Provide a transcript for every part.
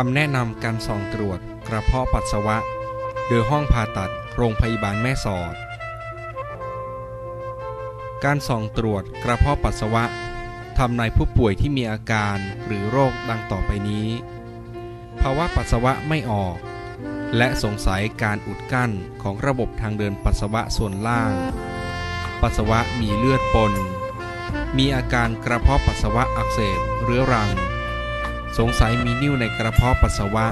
คำแนะนำการส่องตรวจกระเพาะปัสสาวะ โดยห้องผ่าตัดโรงพยาบาลแม่สอด การส่องตรวจกระเพาะปัสสาวะทำในผู้ป่วยที่มีอาการหรือโรคดังต่อไปนี้ ภาวะปัสสาวะไม่ออก และสงสัยการอุดกั้นของระบบทางเดินปัสสาวะส่วนล่าง ปัสสาวะมีเลือดปน มีอาการกระเพาะปัสสาวะอักเสบเรื้อรัง สงสัยมีนิ่วในกระเพาะปัสสาวะ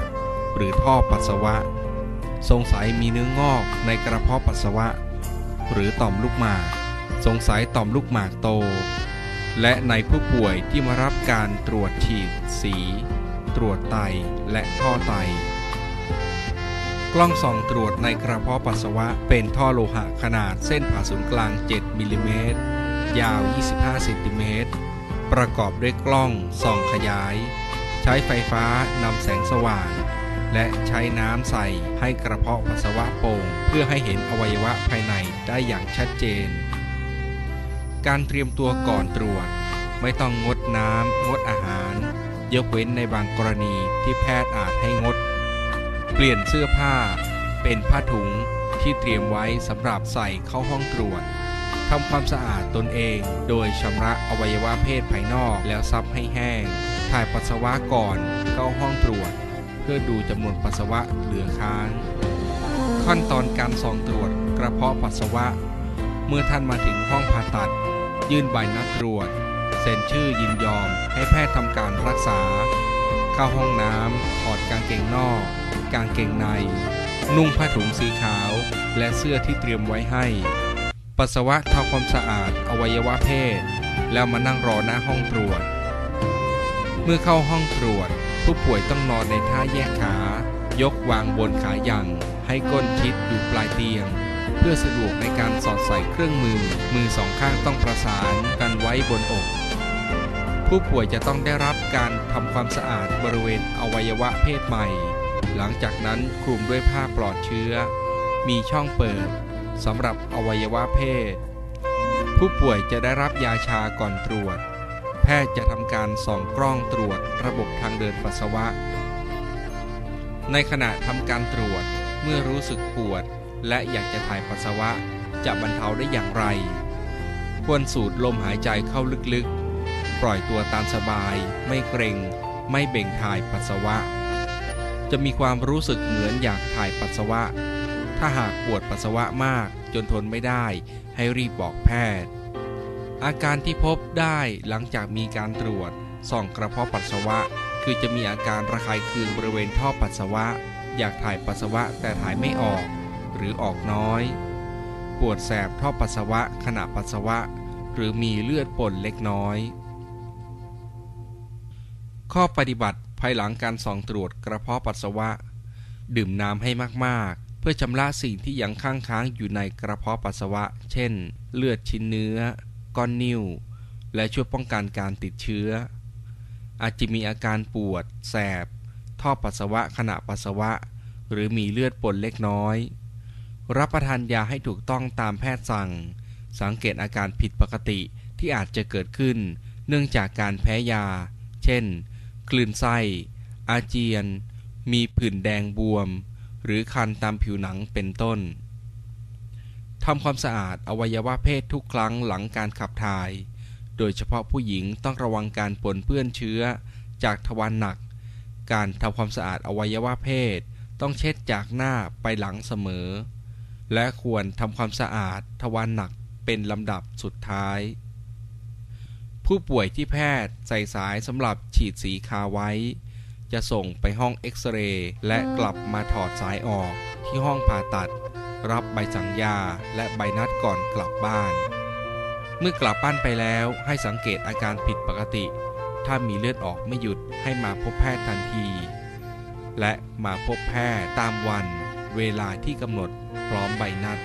หรือท่อปัสสาวะ สงสัยมีเนื้องอกในกระเพาะปัสสาวะ หรือต่อมลูกหมาก สงสัยต่อมลูกหมากโต และในผู้ป่วยที่มารับการตรวจฉีดสี ตรวจไตและท่อไต กล้องส่องตรวจในกระเพาะปัสสาวะเป็นท่อโลหะขนาดเส้นผ่าศูนย์กลาง 7มิลลิเมตรยาว 25เซนติเมตรประกอบด้วยกล้องส่องขยาย ใช้ไฟฟ้านำแสงสว่าง และใช้น้ำใส่ให้กระเพาะปัสสาวะโป่ง เพื่อให้เห็นอวัยวะภายในได้อย่างชัดเจน การเตรียมตัวก่อนตรวจ ไม่ต้องงดน้ำงดอาหาร ยกเว้นในบางกรณีที่แพทย์อาจให้งด เปลี่ยนเสื้อผ้า เป็นผ้าถุงที่เตรียมไว้สำหรับใส่เข้าห้องตรวจทำความสะอาดตนเอง โดยชำระอวัยวะเพศภายนอกแล้วซับให้แห้ง ถ่ายปัสสาวะก่อนเข้าห้องตรวจ เพื่อดูจำนวนปัสสาวะเหลือค้าง ขั้นตอนการส่องตรวจกระเพาะปัสสาวะ เมื่อท่านมาถึงห้องผ่าตัด ยื่นใบนัดตรวจเซ็นชื่อยินยอมให้แพทย์ทำการรักษา เข้าห้องน้ำถอดกางเกงนอก กางเกงใน นุ่งผ้าถุงสีขาว และเสื้อที่เตรียมไว้ให้ ปัสสาวะทำความสะอาดอวัยวะเพศ แล้วมานั่งรอหน้าห้องตรวจ เมื่อเข้าห้องตรวจ ผู้ป่วยต้องนอนในท่าแยกขา ยกวางบนขายังให้ก้นชิดอยู่ปลายเตียง เพื่อสะดวกในการสอดใส่เครื่องมือ มือสองข้างต้องประสานกันไว้บนอก ผู้ป่วยจะต้องได้รับการทำความสะอาดบริเวณอวัยวะเพศใหม่ หลังจากนั้นคลุมด้วยผ้าปลอดเชื้อ มีช่องเปิดสำหรับอวัยวะเพศ ผู้ป่วยจะได้รับยาชาก่อนตรวจ แพทย์จะทำการส่องกล้องตรวจระบบทางเดินปัสสาวะ ในขณะทำการตรวจเมื่อรู้สึกปวด และอยากจะถ่ายปัสสาวะจะบรรเทาได้อย่างไร ควรสูดลมหายใจเข้าลึกๆ ปล่อยตัวตามสบาย ไม่เกรงไม่เบ่งถ่ายปัสสาวะ จะมีความรู้สึกเหมือนอยากถ่ายปัสสาวะ ถ้าหากปวดปัสสาวะมากจนทนไม่ได้ ให้รีบบอกแพทย์ อาการที่พบได้หลังจากมีการตรวจส่องกระเพาะปัสสาวะ คือจะมีอาการระคายเคืองบริเวณท่อปัสสาวะ อยากถ่ายปัสสาวะแต่ถ่ายไม่ออก หรือออกน้อย ปวดแสบท่อปัสสาวะขณะปัสสาวะ หรือมีเลือดป่นเล็กน้อย ข้อปฏิบัติภายหลังการส่องตรวจกระเพาะปัสสาวะ ดื่มน้ำให้มาก ๆ เพื่อชำระสิ่งที่ยังค้างค้างอยู่ในกระเพาะปัสสาวะ เช่น เลือดชิ้นเนื้อ ก้อนนิ่ว และช่วยป้องกันการติดเชื้อ อาจจะมีอาการปวด แสบ ท่อปัสสาวะขณะปัสสาวะ หรือมีเลือดปนเล็กน้อย รับประทานยาให้ถูกต้องตามแพทย์สั่ง สังเกตอาการผิดปกติที่อาจจะเกิดขึ้น เนื่องจากการแพ้ยา เช่น คลื่นไส้ อาเจียน มีผื่นแดงบวม หรือคันตามผิวหนังเป็นต้น ทำความสะอาดอวัยวะเพศทุกครั้งหลังการขับถ่าย โดยเฉพาะผู้หญิงต้องระวังการปนเปื้อนเชื้อจากทวารหนัก การทำความสะอาดอวัยวะเพศต้องเช็ดจากหน้าไปหลังเสมอ และควรทำความสะอาดทวารหนักเป็นลำดับสุดท้าย ผู้ป่วยที่แพทย์ใส่สายสำหรับฉีดสีคาไว้ จะส่งไปห้องเอ็กซเรย์และกลับมาถอดสายออกที่ห้องผ่าตัด รับใบสั่งยาและใบนัดก่อนกลับบ้าน เมื่อกลับบ้านไปแล้วให้สังเกตอาการผิดปกติ ถ้ามีเลือดออกไม่หยุดให้มาพบแพทย์ทันที และมาพบแพทย์ตามวัน เวลาที่กำหนดพร้อมใบนัด